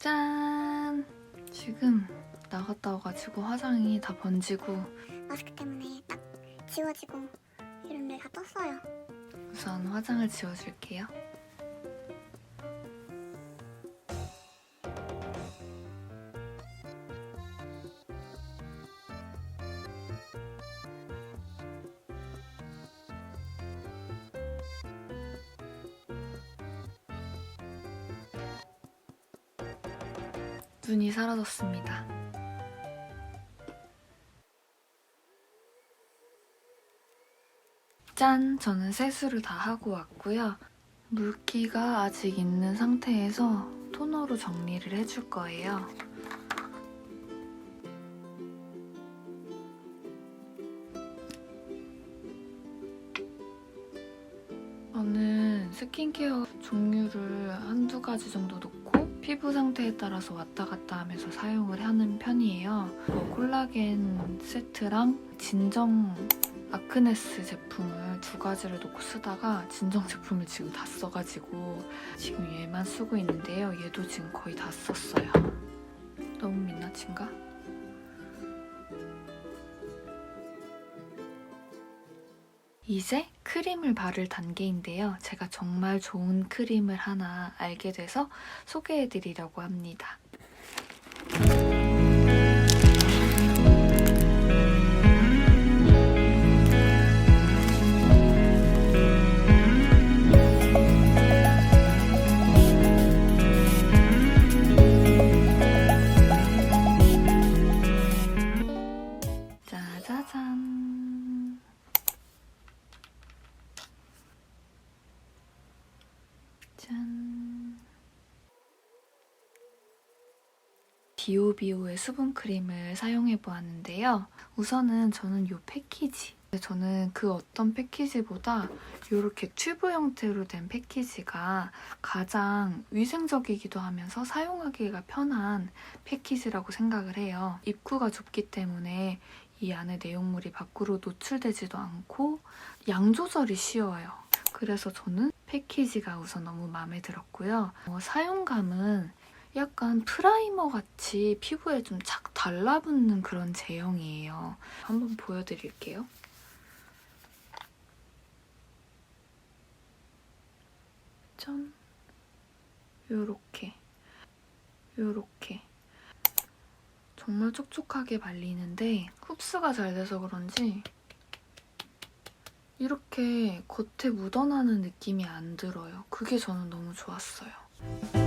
짠! 지금 나갔다 와가지고 화장이 다 번지고 마스크 때문에 딱 지워지고 이런 데다 떴어요. 우선 화장을 지워줄게요. 눈이 사라졌습니다. 짠! 저는 세수를 다 하고 왔고요. 물기가 아직 있는 상태에서 토너로 정리를 해줄 거예요. 저는 스킨케어 종류를 한두 가지 정도 놓고 피부 상태에 따라서 왔다 갔다 하면서 사용을 하는 편이에요. 뭐 콜라겐 세트랑 진정 아크네스 제품을 두 가지를 놓고 쓰다가 진정 제품을 지금 다 써가지고 지금 얘만 쓰고 있는데요. 얘도 지금 거의 다 썼어요. 너무 민낯인가? 이제 크림을 바를 단계인데요. 제가 정말 좋은 크림을 하나 알게 돼서 소개해드리려고 합니다. 짠. 비오비오의 수분 크림을 사용해 보았는데요. 우선은 저는 이 패키지. 저는 그 어떤 패키지보다 이렇게 튜브 형태로 된 패키지가 가장 위생적이기도 하면서 사용하기가 편한 패키지라고 생각을 해요. 입구가 좁기 때문에 이 안에 내용물이 밖으로 노출되지도 않고 양 조절이 쉬워요. 그래서 저는 패키지가 우선 너무 마음에 들었고요. 어, 사용감은 약간 프라이머 같이 피부에 좀 착 달라붙는 그런 제형이에요. 한번 보여드릴게요. 짠. 요렇게. 요렇게. 정말 촉촉하게 발리는데 흡수가 잘 돼서 그런지 이렇게 겉에 묻어나는 느낌이 안 들어요. 그게 저는 너무 좋았어요.